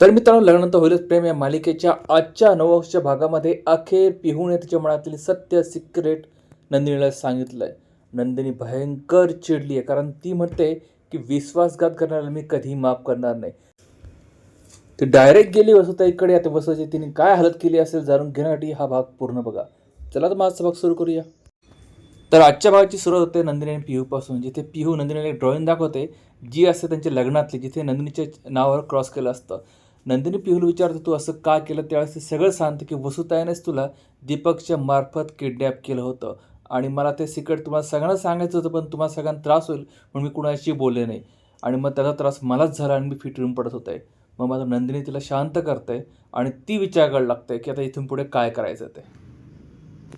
तर मित्रांनो लग्नानंतर होईलच प्रेम या मालिकेच्या आजच्या नववर्षच्या भागामध्ये अखेर पिहूने तिच्या मनातील सत्य सिक्रेट नंदिनीला सांगितलंय. नंदिनी भयंकर चिडली आहे कारण ती म्हणते की विश्वासघात करण्याला मी कधी माफ करणार नाही. ती डायरेक्ट गेली वसुताईकडे आता वसुताची तिने काय हालत केली असेल जाणून घेण्यासाठी हा भाग पूर्ण बघा. चला तर माझा भाग सुरू करूया. तर आजच्या भागाची सुरुवात होते नंदिनी आणि पिहूपासून जिथे पिहू नंदिनीला एक ड्रॉइंग दाखवते जी असते त्यांच्या लग्नातली जिथे नंदिनीच्या नावावर क्रॉस केलं असतं. नंदिनी पिहूला विचारते तू असं का केलं? त्यावेळेस ते सगळं सांगतं की वसुतायानेच तुला दीपकच्या मार्फत किडनॅप केलं होतं. आणि मला ते सिक्रेट तुम्हाला सगळ्यांना सांगायचं होतं पण तुम्हाला सगळ्यांना त्रास होईल म्हणून मी कुणाशी बोलले नाही. आणि मग त्याचा त्रास मलाच झाला आणि मी फिटून पडत होते. मग माझं नंदिनी तिला शांत करते आणि ती विचार करायला लागते की आता इथून पुढे काय करायचं ते.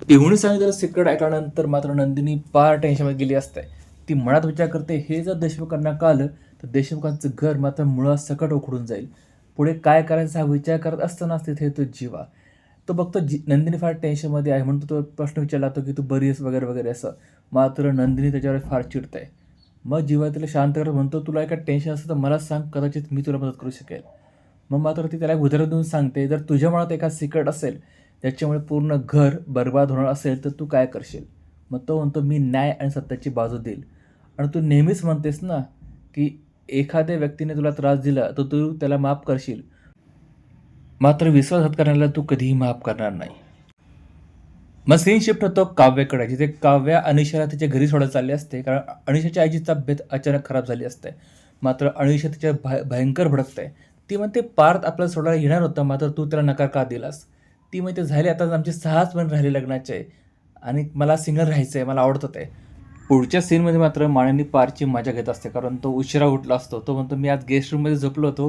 पिहुणी सांगितलेलं सिक्रेट ऐकल्यानंतर मात्र नंदिनी पार टेन्शनमध्ये गेली असते. ती मनात विचार करते हे जर देशमुखांना कळलं तर देशमुखांचं घर मात्र मुळात सकट उखडून जाईल. पुढे काय करायचा हा विचार करत असतानाच तिथे तो जीवा. तो बघतो जी नंदिनी फार टेन्शनमध्ये आहे म्हणून तो प्रश्न विचारला तो की तू बरी आहेस वगैरे वगैरे असं. मात्र नंदिनी त्याच्यावर फार चिडते मग जीवा तिला शांत करत म्हणतो तुला एका टेन्शन असतं तर मला सांग कदाचित मी तुला मदत करू शकेल. मग मात्र ती त्याला उदाहरण देऊन सांगते जर तुझ्या मनात एका सिक्रेट असेल त्याच्यामुळे पूर्ण घर बर्बाद होणार असेल तर तू काय करशील? मग तो म्हणतो मी न्याय आणि सत्याची बाजू देईल. आणि तू नेहमीच म्हणतेस ना की एखाद्या व्यक्तीने तुला त्रास दिला तर तू त्याला माफ करशील. मात्र विश्वासघात करण्याला तू कधीही माफ करणार नाही. मग सीन शिफ्ट होतो काव्याकडे जिथे काव्या अनिशाला तिच्या घरी सोडत चालली असते कारण अनिशाच्या आईची तब्येत अचानक खराब झाली असते. मात्र अनिशा तिच्या भय भयंकर भडकते. ती म्हणते पार्थ आपल्याला सोडायला येणार होतं मात्र तू त्याला नकार का दिलास? ती म्हणते झाले आता आमचे सहाच महिने राहिले लग्नाचे. आणि मला सिंगल राहायचं आहे मला आवडतं ते. पुढच्या सीनमध्ये मात्र माण्यानी पारची मजा घेत असते कारण तो उशिरा उठला असतो. तो म्हणतो मी आज गेस्ट रूममध्ये झोपलो होतो.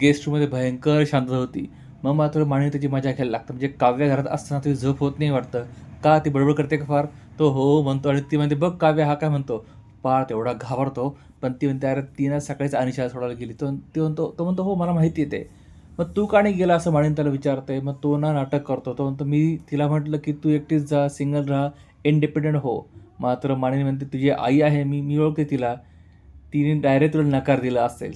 गेस्ट रूममध्ये भयंकर शांतता होती. मग मात्र माणे त्याची मजा घ्यायला लागतं. म्हणजे काव्य घरात असताना तुझी झोप होत नाही वाटतं. का ती बडबड करते का फार? तो हो म्हणतो आणि ती म्हणते बघ काव्य हा काय म्हणतो? पार तेवढा घाबरतो. पण ती म्हणते अरे तिनं सकाळीच अनिशा सोडायला गेली. तो ती म्हणतो तो म्हणतो हो मला माहिती येते मग तू का नाही गेला असं माणीन त्याला विचारते मग तो ना नाटक करतो. तो म्हणतो मी तिला म्हटलं की तू एकटीच जा सिंगल राहा इंडिपेंडंट हो. मात्र माने म्हणते तुझी आई आहे मी मी ओळखते तिला. तिने डायरेक्ट तुला नकार दिला असेल.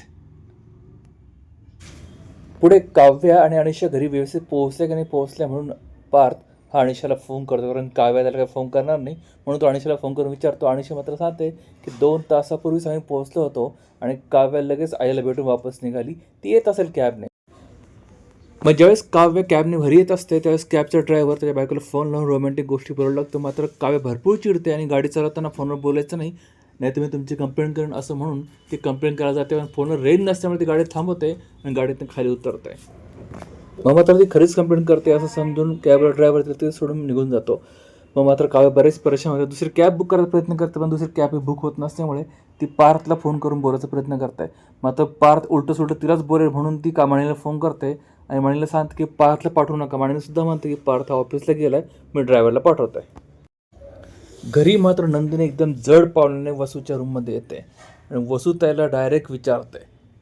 पुढे काव्या आणि अनिशा घरी व्यवस्थित पोहोचले की नाही पोहोचल्या म्हणून पार्थ हा अनिशाला फोन करतो. कारण काव्या त्याला काही फोन करणार नाही. म्हणून तो अनिशाला फोन करून विचारतो. अनिशा मात्र सांगते की दोन तासापूर्वीच आम्ही पोहोचलो होतो आणि काव्या लगेच आईला भेटून वापस निघाली. ती येत असेल कॅबने मग ज्यावेळेस काव्य कॅबने घरी येत असते त्यावेळेस कॅबचा ड्रायव्हर त्याच्या बायकोला फोन लावून रोमॅन्टिक गोष्टी बोलायला लागतो. मात्र काव्य भरपूर चिडते आणि गाडी चालवताना फोनवर बोलायचं नाही. नाही तुम्ही तुमची कंप्लेंट करून असं म्हणून ती कंप्लेंट करायला जाते आणि फोनवर रेंज नसल्यामुळे ती गाडी थांबवते आणि गाडीतून खाली उतरते. मग मात्र ती खरीच कंप्लेंट करते असं समजून कॅब ड्रायव्हर तिथे सोडून निघून जातो. मग मात्र काव्य बरेच परेशान होते. दुसरी कॅब बुक करायचा प्रयत्न करते पण दुसरी कॅब बुक होत नसल्यामुळे ती पार्थला फोन करून बोलायचा प्रयत्न करते. मात्र पार्थ उलटं सुलटं तिलाच बोलेल म्हणून ती कामाणीला फोन करते. आणि माणीला सांगते की पार्थला पाठवू नका. माणीने सुद्धा म्हणते की पार्थ ऑफिसला गेलाय मी ड्रायव्हरला पाठवतोय. घरी मात्र नंदिनी एकदम जड पावल्याने वसूच्या रूममध्ये येते. आणि वसू त्याला डायरेक्ट विचारते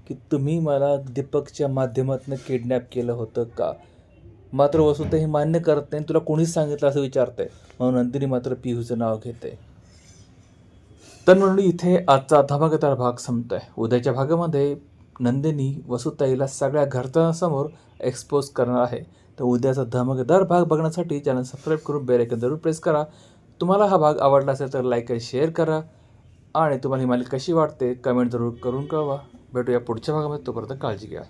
की तुम्ही मला दीपकच्या माध्यमातून किडनॅप केलं होतं का? मात्र वसुता हे मान्य करत नाही तुला कोणीच सांगितलं असं विचारते म्हणून नंदिनी मात्र पिहूचं नाव घेते. तर म्हणून इथे आजचा धमाकेदार भाग संपतोय. उद्याच्या भागामध्ये नंदिनी वसुताईला सगळ्या घरच्यांसमोर एक्सपोज करणार आहे. तर उद्याचा धमकदार भाग बघण्यासाठी चॅनल सबस्क्राईब करून बेलायकन जरूर प्रेस करा. तुम्हाला हा भाग आवडला असेल तर लाईक आणि शेअर करा. आणि तुम्हाला ही मालिका कशी वाटते कमेंट जरूर करून कळवा. भेटूया पुढच्या भागामध्ये. तोपर्यंत काळजी घ्या.